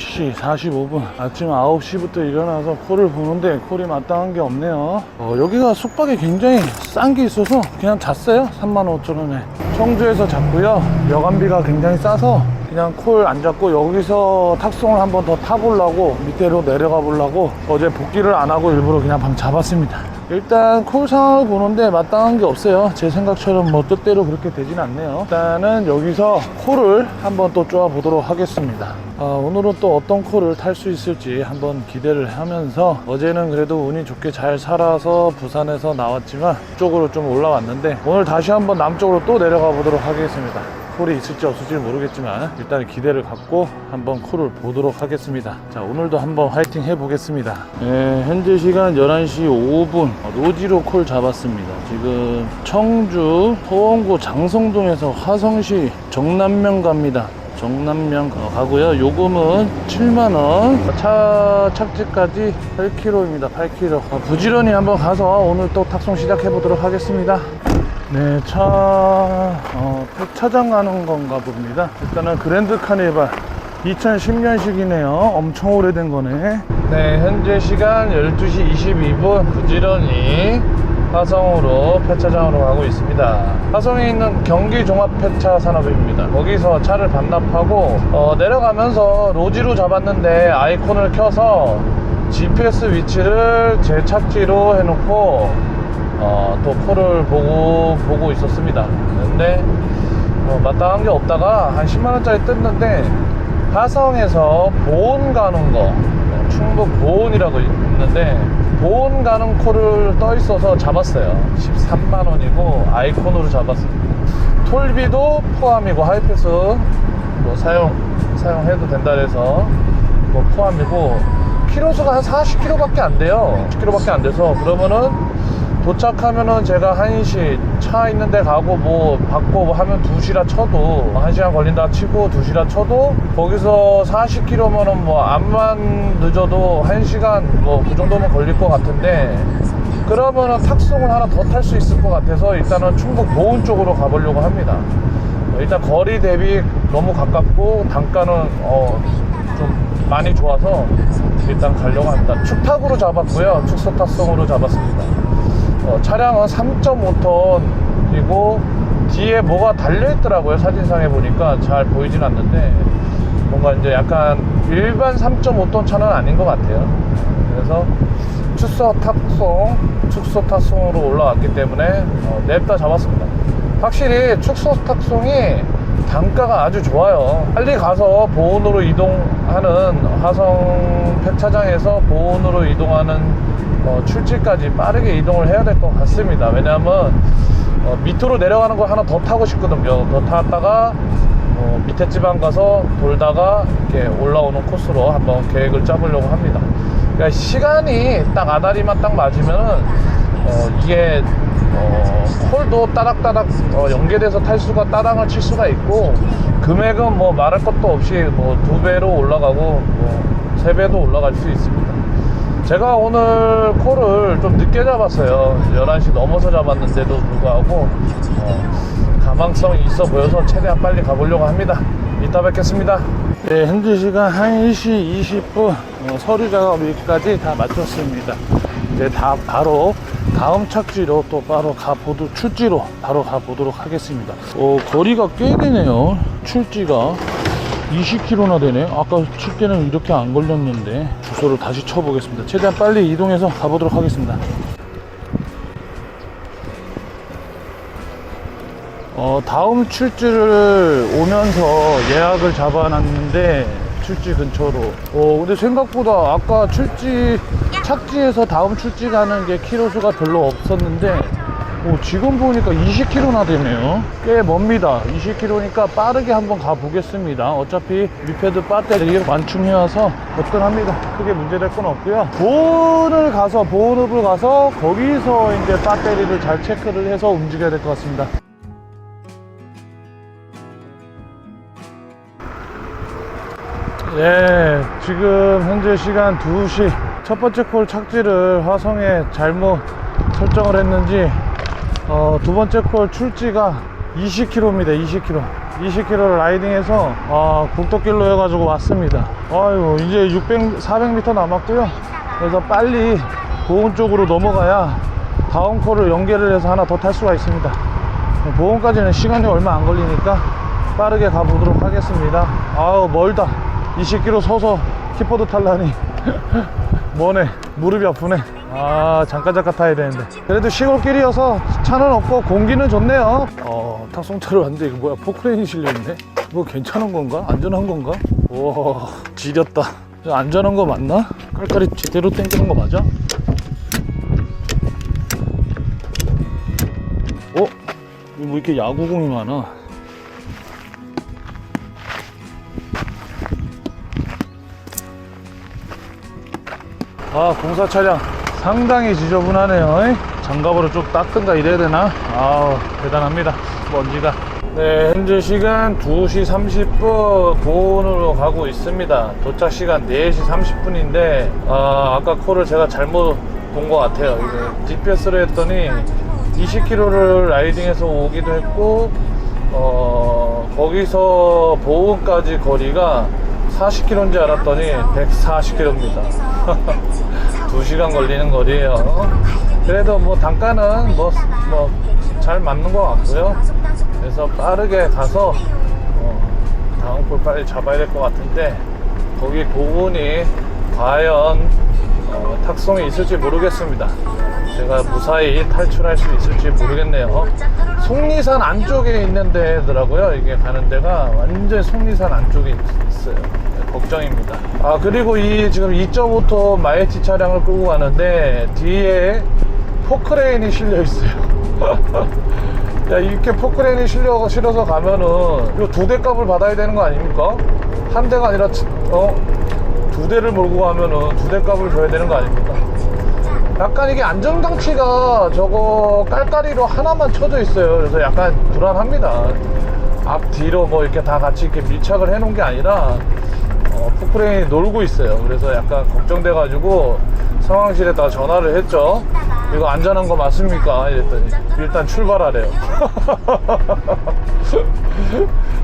7시 45분. 아침 9시부터 일어나서 콜을 보는데 콜이 마땅한 게 없네요. 어, 여기가 숙박이 굉장히 싼 게 있어서 그냥 잤어요. 35,000원에. 청주에서 잤고요. 여관비가 굉장히 싸서 그냥 콜 안 잡고 여기서 탁송을 한번 더 타보려고 밑으로 내려가 보려고 어제 복귀를 안 하고 일부러 그냥 방 잡았습니다 일단 콜 상황을 보는데 마땅한 게 없어요. 제 생각처럼 뭐 뜻대로 그렇게 되진 않네요. 일단은 여기서 콜을 한번 또 쪼아 보도록 하겠습니다. 아, 오늘은 또 어떤 콜을 탈 수 있을지 한번 기대를 하면서 어제는 그래도 운이 좋게 잘 살아서 부산에서 나왔지만 쪽으로 좀 올라왔는데 오늘 다시 한번 남쪽으로 또 내려가 보도록 하겠습니다 콜이 있을지 없을지 모르겠지만 일단 기대를 갖고 한번 콜을 보도록 하겠습니다. 자 오늘도 한번 화이팅 해보겠습니다. 네, 현재 시간 11시 5분. 로지로 콜 잡았습니다. 지금 청주 서원구 장성동에서 화성시 정남면 갑니다. 정남면 가고요. 요금은 7만원. 차 착지까지 8km입니다 8km 부지런히 한번 가서 오늘 또 탁송 시작해 보도록 하겠습니다 네, 차, 어, 폐차장 가는 건가 봅니다. 일단은 그랜드 카니발 2010년식이네요. 엄청 오래된 거네. 네, 현재 시간 12시 22분 부지런히 화성으로 폐차장으로 가고 있습니다. 화성에 있는 경기 종합 폐차 산업입니다. 거기서 차를 반납하고 어, 내려가면서 로지로 잡았는데 아이콘을 켜서 GPS 위치를 제 착지로 해놓고 어, 또 콜을 보고 보고 있었습니다. 근데 어, 마땅한 게 없다가 한 10만 원짜리 떴는데 화성에서 보온 가는 거 어, 충북 보온이라고 있는데 보온 가는 콜을 떠 있어서 잡았어요. 13만 원이고 아이콘으로 잡았습니다. 톨비도 포함이고 하이패스 뭐 사용 사용해도 된다 그래서 뭐 포함이고 키로수가 한 40km밖에 안 돼요. 10km밖에 안 돼서 그러면은 도착하면은 제가 1시 차 있는데 가고 뭐 받고 뭐 하면 2시라 쳐도 1시간 걸린다 치고 2시라 쳐도 거기서 40km면은 뭐 암만 늦어도 1시간 뭐 그 정도면 걸릴 것 같은데 그러면은 탁송을 하나 더 탈 수 있을 것 같아서 일단은 충북 보은 쪽으로 가보려고 합니다. 일단 거리 대비 너무 가깝고 단가는 어, 좀 많이 좋아서 일단 가려고 합니다. 축탁으로 잡았고요. 축소 탁송으로 잡았습니다. 어, 차량은 3.5톤이고 뒤에 뭐가 달려 있더라고요. 사진상에 보니까 잘 보이진 않는데 뭔가 이제 약간 일반 3.5톤 차는 아닌 것 같아요. 그래서 축소 탑송, 축소 탑송으로 올라왔기 때문에 어, 냅다 잡았습니다. 확실히 축소 탑송이 단가가 아주 좋아요. 빨리 가서 보온으로 이동하는 화성 폐차장에서 보온으로 이동하는 어, 출지까지 빠르게 이동을 해야 될 것 같습니다. 왜냐하면 어, 밑으로 내려가는 걸 하나 더 타고 싶거든요. 더 탔다가 어, 밑에 지방 가서 돌다가 이렇게 올라오는 코스로 한번 계획을 짜보려고 합니다. 그러니까 시간이 딱 아다리만 딱 맞으면은 어, 이게 어, 홀도 따닥따닥 어, 연계돼서 탈 수가 따닥을 칠 수가 있고 금액은 뭐 말할 것도 없이 뭐 두 배로 올라가고 뭐세 배도 올라갈 수 있습니다. 제가 오늘 콜을 좀 늦게 잡았어요. 11시 넘어서 잡았는데도 불구하고 어, 가망성이 있어 보여서 최대한 빨리 가보려고 합니다. 이따 뵙겠습니다. 네, 현재 시간 1시 20분 어, 서류 작업까지 다 마쳤습니다. 이제 다 바로 다음 착지로 또 바로 가보도 출지로 바로 가보도록 하겠습니다. 어, 거리가 꽤 되네요. 출지가 20km나 되네. 아까 칠 때는 이렇게 안 걸렸는데 주소를 다시 쳐보겠습니다. 최대한 빨리 이동해서 가보도록 하겠습니다. 어, 다음 출지를 오면서 예약을 잡아놨는데 출지 근처로. 어, 근데 생각보다 아까 출지 착지에서 다음 출지 가는 게 키로수가 별로 없었는데 어, 지금 보니까 20km나 되네요. 꽤 멉니다. 20km니까 빠르게 한번 가보겠습니다. 어차피 리패드 배터리 완충해와서 거뜬합니다. 크게 문제될 건 없고요. 보온을 가서, 보온업을 가서 거기서 이제 배터리를 잘 체크를 해서 움직여야 될 것 같습니다. 예, 지금 현재 시간 2시 첫 번째 콜 착지를 화성에 잘못 설정을 했는지 어, 두 번째 콜 출지가 20km입니다. 20km. 20km를 라이딩해서 아, 국도길로 해가지고 왔습니다. 아유 이제 600, 400m 남았고요. 그래서 빨리 보온 쪽으로 넘어가야 다음 콜을 연결을 해서 하나 더 탈 수가 있습니다. 보온까지는 시간이 얼마 안 걸리니까 빠르게 가보도록 하겠습니다. 아우 멀다. 20km 서서 킥보드 탈라니 뭐네 무릎이 아프네. 아 잠깐 잠깐 타야 되는데 그래도 시골길이어서 차는 없고 공기는 좋네요. 어 탁송차를 왔는데 이거 뭐야 포크레인이 실려있네. 이거 괜찮은 건가? 안전한 건가? 오 지렸다. 안전한 거 맞나? 깔깔이 제대로 당기는 거 맞아? 어? 뭐 이렇게 야구공이 많아? 아 공사 차량 상당히 지저분하네요. 이? 장갑으로 쭉 닦든가 이래야 되나? 아우 대단합니다. 먼지가. 네 현재 시간 2시 30분. 보온으로 가고 있습니다. 도착 시간 4시 30분인데 아 아까 콜을 제가 잘못 본 것 같아요. 이거 GPS로 했더니 20km를 라이딩해서 오기도 했고 어 거기서 보온까지 거리가 40km인지 알았더니 140km입니다 2시간 걸리는 거리에요. 그래도 뭐 단가는 뭐잘 맞는 것 같고요. 그래서 빠르게 가서 어, 다음 콜 빨리 잡아야 될 것 같은데 거기 보온이 과연 어, 탁송이 있을지 모르겠습니다. 제가 무사히 탈출할 수 있을지 모르겠네요. 속리산 안쪽에 있는 데더라고요. 이게 가는 데가 완전 속리산 안쪽에 있- 있어요. 네, 걱정입니다 아 그리고 이 지금 2.5톤 마이티 차량을 끌고 가는데 뒤에 포크레인이 실려 있어요 야 이렇게 포크레인이 실려, 실어서 가면은 이거 두대 값을 받아야 되는 거 아닙니까? 한 대가 아니라 어? 두 대를 몰고 가면은 두 대 값을 줘야 되는 거 아닙니까? 약간 이게 안전장치가 저거 깔깔이로 하나만 쳐져 있어요. 그래서 약간 불안합니다. 앞, 뒤로 뭐 이렇게 다 같이 이렇게 밀착을 해 놓은 게 아니라, 어, 포크레인이 놀고 있어요. 그래서 약간 걱정돼 가지고 상황실에다가 전화를 했죠. 이거 안전한 거 맞습니까? 이랬더니 일단 출발하래요.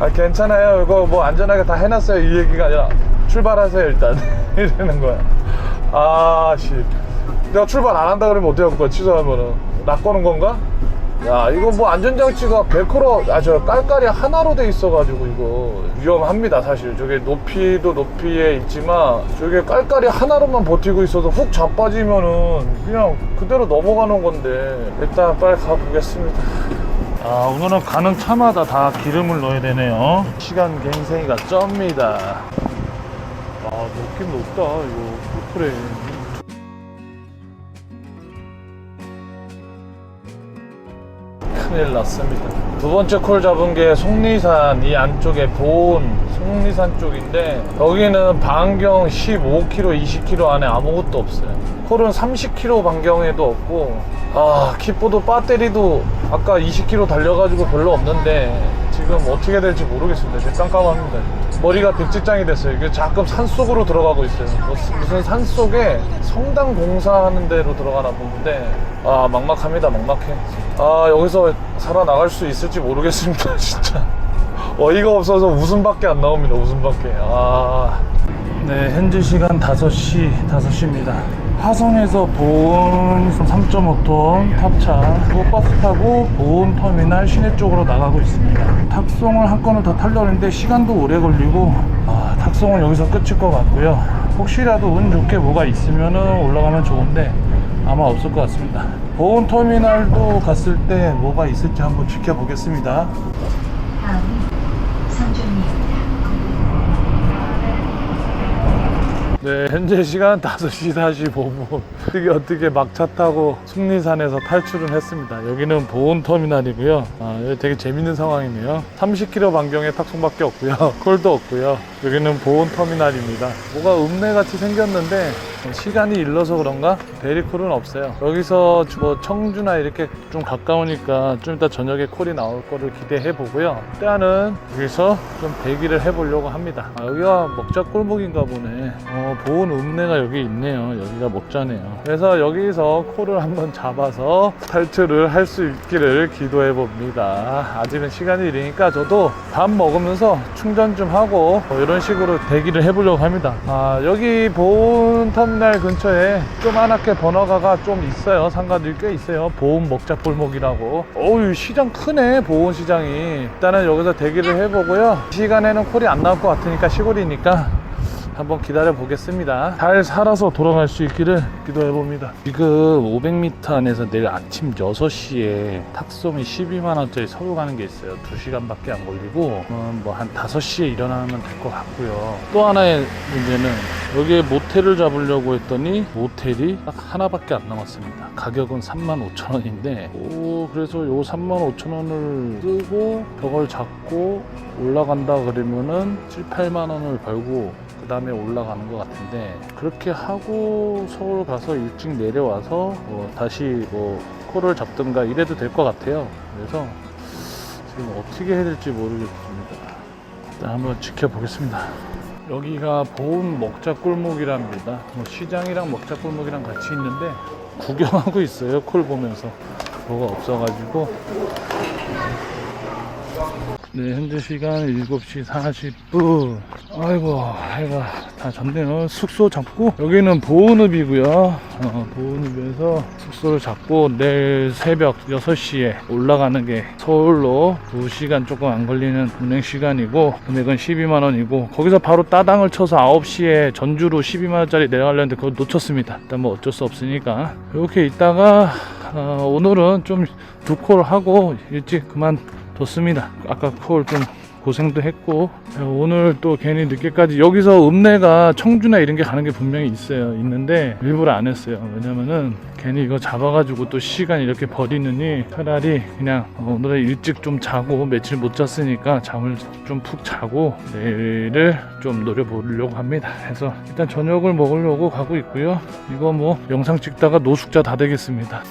아, 괜찮아요. 이거 뭐 안전하게 다 해놨어요. 이 얘기가 아니라 출발하세요, 일단. 이러는 거야. 아, 씨. 내가 출발 안 한다 그러면 어떻게 할 거야? 취소하면은. 낚 거는 건가? 야, 이거 뭐 안전장치가 벨크로, 아, 저 깔깔이 하나로 돼 있어가지고 이거 위험합니다, 사실. 저게 높이도 높이에 있지만 저게 깔깔이 하나로만 버티고 있어서 훅 자빠지면은 그냥 그대로 넘어가는 건데 일단 빨리 가보겠습니다. 아, 오늘은 가는 차마다 다 기름을 넣어야 되네요. 시간 갱생이가 쩝니다. 아, 높긴 높다, 이거. 그래. 큰일 났습니다. 두 번째 콜 잡은 게 속리산 이 안쪽에 보온 속리산 쪽인데 여기는 반경 15km, 20km 안에 아무것도 없어요. 콜은 30km 반경에도 없고 아 킥보드 배터리도 아까 20km 달려가지고 별로 없는데 지금 어떻게 될지 모르겠습니다. 지금 깜깜합니다. 머리가 백지장이 됐어요. 이게 자꾸 산 속으로 들어가고 있어요. 뭐 무슨 산 속에 성당 공사하는 데로 들어가나 보는데 아 막막합니다. 막막해. 아 여기서 살아나갈 수 있을지 모르겠습니다. 진짜 어이가 없어서 웃음밖에 안 나옵니다. 웃음밖에. 아. 네, 현재 시간 5시, 5시입니다. 화성에서 보온 3.5톤 탑차 버스 타고 보온 터미널 시내 쪽으로 나가고 있습니다. 탁송을 한 건을 더 타려고 했는데 시간도 오래 걸리고 아, 탁송은 여기서 끝일 것 같고요. 혹시라도 운 좋게 뭐가 있으면 올라가면 좋은데 아마 없을 것 같습니다. 보온 터미널도 갔을 때 뭐가 있을지 한번 지켜보겠습니다. 다음은 성준이입니다. 네, 현재 시간 5시 45분. 어떻게 어떻게 막차 타고 숙리산에서 탈출은 했습니다. 여기는 보온터미널이고요. 아, 여기 되게 재밌는 상황이네요. 30km 반경에 탁송밖에 없고요. 콜도 없고요. 여기는 보온터미널입니다. 뭐가 읍내같이 생겼는데 시간이 일러서 그런가 베리콜은 없어요. 여기서 뭐 청주나 이렇게 좀 가까우니까 좀 이따 저녁에 콜이 나올 거를 기대해 보고요. 일단은 여기서 좀 대기를 해 보려고 합니다. 아, 여기가 먹자 골목인가 보네. 어, 보온 읍내가 여기 있네요. 여기가 먹자네요. 그래서 여기서 콜을 한번 잡아서 탈출을 할 수 있기를 기도해 봅니다. 아직은 시간이 이르니까 저도 밥 먹으면서 충전 좀 하고 뭐 이런 식으로 대기를 해보려고 합니다. 아, 여기 보온 터미널 근처에 조그맣게 번화가가 좀 있어요. 상가들이 꽤 있어요. 보온 먹자 골목이라고. 어우, 시장 크네, 보온 시장이. 일단은 여기서 대기를 해보고요. 이 시간에는 콜이 안 나올 것 같으니까 시골이니까 한번 기다려 보겠습니다. 잘 살아서 돌아갈 수 있기를 기도해 봅니다. 지금 500m 안에서 내일 아침 6시에 탁송이 12만원짜리 서울 가는 게 있어요. 2시간밖에 안 걸리고, 뭐한 5시에 일어나면 될 것 같고요. 또 하나의 문제는 여기에 모텔을 잡으려고 했더니 모텔이 딱 하나밖에 안 남았습니다. 가격은 35,000원인데, 오, 그래서 요 35,000원을 쓰고 저걸 잡고 올라간다 그러면은 7, 8만 원을 벌고 그 다음에 올라가는 것 같은데 그렇게 하고 서울 가서 일찍 내려와서 뭐 다시 뭐 콜을 잡든가 이래도 될 것 같아요. 그래서 지금 어떻게 해야 될지 모르겠습니다. 일단 한번 지켜보겠습니다. 여기가 보은 먹자 골목이랍니다. 뭐 시장이랑 먹자 골목이랑 같이 있는데 구경하고 있어요. 콜 보면서 뭐가 없어가지고 네, 현재 시간 7시 40분. 아이고, 해가 다 졌네요. 숙소 잡고, 여기는 보은읍이고요. 어, 보은읍에서 숙소를 잡고 내일 새벽 6시에 올라가는 게 서울로 2시간 조금 안 걸리는 운행 시간이고, 금액은 12만원이고, 거기서 바로 따당을 쳐서 9시에 전주로 12만원짜리 내려가려는데 그걸 놓쳤습니다. 일단 뭐 어쩔 수 없으니까. 이렇게 있다가, 어, 오늘은 좀 두 콜 하고 일찍 그만 뒀습니다. 아까 콜 좀 고생도 했고 오늘 또 괜히 늦게까지 여기서 읍내가 청주나 이런 게 가는 게 분명히 있어요. 있는데 일부러 안 했어요. 왜냐면은 괜히 이거 잡아가지고 또 시간 이렇게 버리느니 차라리 그냥 오늘은 일찍 좀 자고 며칠 못 잤으니까 잠을 좀 푹 자고 내일을 좀 노려보려고 합니다. 그래서 일단 저녁을 먹으려고 가고 있고요. 이거 뭐 영상 찍다가 노숙자 다 되겠습니다.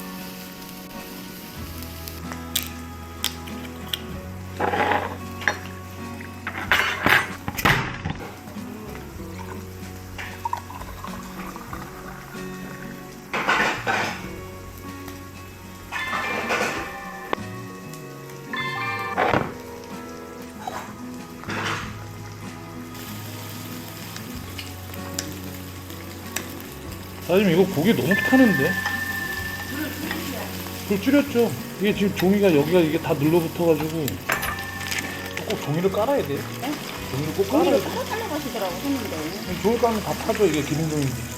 사장님 이거 고기 너무 타는데? 불 줄였죠. 이게 지금 종이가 여기가 이게 다 눌러붙어가지고 꼭 종이를 깔아야 돼. 종이를 꼭 깔아야 돼. 다 잘라가시더라고 했는데 종이 깔면 다 타죠 이게 기름종인데.